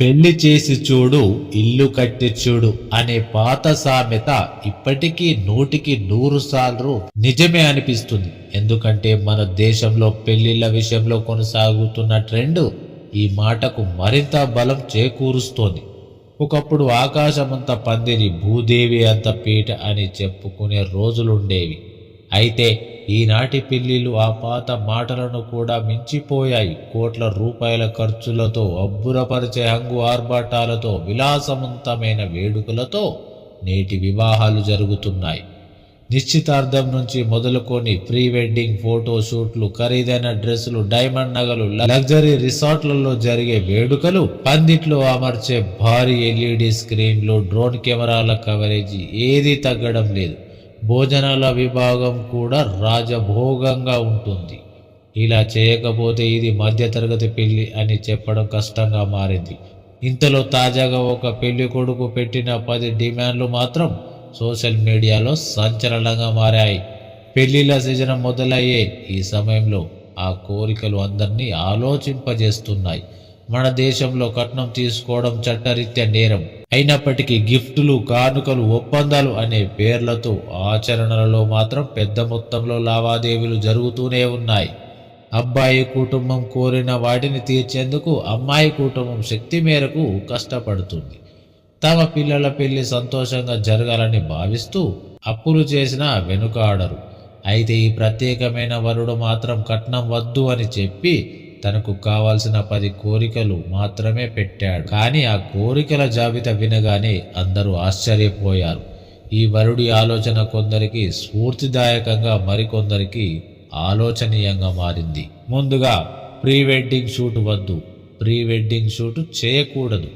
పెళ్ళి చేసి చూడు ఇల్లు కట్టి చూడు అనే పాత సామెత ఇప్పటికీ నూటికి నూరు సార్లు నిజమే అనిపిస్తుంది. ఎందుకంటే మన దేశంలో పెళ్ళిళ్ళ విషయంలో కొనసాగుతున్న ట్రెండ్ ఈ మాటకు మరింత బలం చేకూరుస్తోంది. ఒకప్పుడు ఆకాశమంత పందిరి భూదేవి అంత పీట అని చెప్పుకునే రోజులుండేవి. అయితే ఈనాటి పిల్లిలు ఆ పాత మాటలను కూడా మించిపోయాయి. కోట్ల రూపాయల ఖర్చులతో అబ్బురపరిచే హంగు ఆర్భాటాలతో విలాసవంతమైన వేడుకలతో నేటి వివాహాలు జరుగుతున్నాయి. నిశ్చితార్థం నుంచి మొదలుకొని ప్రీ వెడ్డింగ్ ఫోటో షూట్లు ఖరీదైన డ్రెస్సులు డైమండ్ నగలు లగ్జరీ రిసార్ట్లలో జరిగే వేడుకలు పందిట్లో అమర్చే భారీ ఎల్ఈడి స్క్రీన్లు డ్రోన్ కెమెరాల కవరేజీ ఏదీ తగ్గడం లేదు. భోజనాల విభాగం కూడా రాజభోగంగా ఉంటుంది. ఇలా చేయకపోతే ఇది మధ్యతరగతి పెళ్ళి అని చెప్పడం కష్టంగా మారింది. ఇంతలో తాజాగా ఒక పెళ్ళి కొడుకు పెట్టిన పది డిమాండ్లు మాత్రం సోషల్ మీడియాలో సంచలనంగా మారాయి. పెళ్ళిళ్ళ సీజన్ మొదలయ్యే ఈ సమయంలో ఆ కోరికలు అందరినీ ఆలోచింపజేస్తున్నాయి. మన దేశంలో కట్నం తీసుకోవడం చట్టరీత్యా నేరం. అయినప్పటికీ గిఫ్టులు కానుకలు ఒప్పందాలు అనే పేర్లతో ఆచరణలలో మాత్రం పెద్ద మొత్తంలో లావాదేవీలు జరుగుతూనే ఉన్నాయి. అబ్బాయి కుటుంబం కోరిన వాటిని తీర్చేందుకు అమ్మాయి కుటుంబం శక్తి మేరకు కష్టపడుతుంది. తమ పిల్లల పెళ్ళి సంతోషంగా జరగాలని భావిస్తూ అప్పులు చేసినా వెనుకాడరు. అయితే ఈ ప్రత్యేకమైన వరుడు మాత్రం కట్నం వద్దు అని చెప్పి తనకు కావాల్సిన పది కోరికలు మాత్రమే పెట్టాడు. కానీ ఆ కోరికల జాబితా వినగానే అందరూ ఆశ్చర్యపోయారు. ఈ వరుడి ఆలోచన కొందరికి స్ఫూర్తిదాయకంగా మరికొందరికి ఆలోచనీయంగా మారింది. ముందుగా ప్రీ వెడ్డింగ్ షూట్ వద్దు. ప్రీ వెడ్డింగ్ షూట్ చేయకూడదు.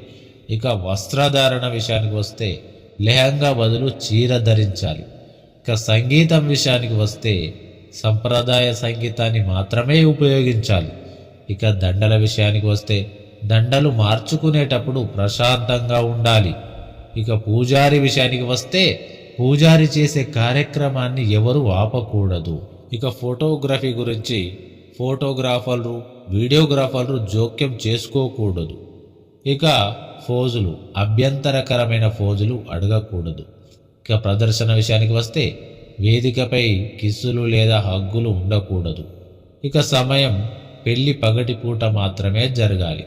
ఇక వస్త్రధారణ విషయానికి వస్తే లెహంగా బదులు చీర ధరించాలి. ఇక సంగీతం విషయానికి వస్తే సంప్రదాయ సంగీతాన్ని మాత్రమే ఉపయోగించాలి. ఇక దండల విషయానికి వస్తే దండలు మార్చుకునేటప్పుడు ప్రశాంతంగా ఉండాలి. ఇక పూజారి విషయానికి వస్తే పూజారి చేసే కార్యక్రమాన్ని ఎవరు ఆపకూడదు. ఇక ఫోటోగ్రఫీ గురించి ఫోటోగ్రాఫర్లు వీడియోగ్రాఫర్లు జోక్యం చేసుకోకూడదు. ఇక ఫోజులు అభ్యంతరకరమైన ఫోజులు అడగకూడదు. ఇక ప్రదర్శన విషయానికి వస్తే వేదికపై కిస్సులు లేదా హగ్గులు ఉండకూడదు. ఇక సమయం పెళ్ళి పగటిపూట మాత్రమే జరగాలి.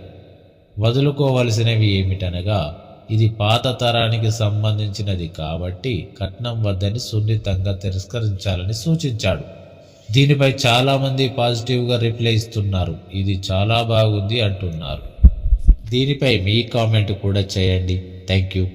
వదులుకోవలసినవి ఏమిటనగా ఇది పాత తరానికి సంబంధించినది కాబట్టి కట్నం వద్దని సున్నితంగా తిరస్కరించాలని సూచించాడు. దీనిపై చాలామంది పాజిటివ్గా రిప్లై ఇస్తున్నారు. ఇది చాలా బాగుంది అంటున్నారు. దీనిపై మీ కామెంట్ కూడా చేయండి. Thank you.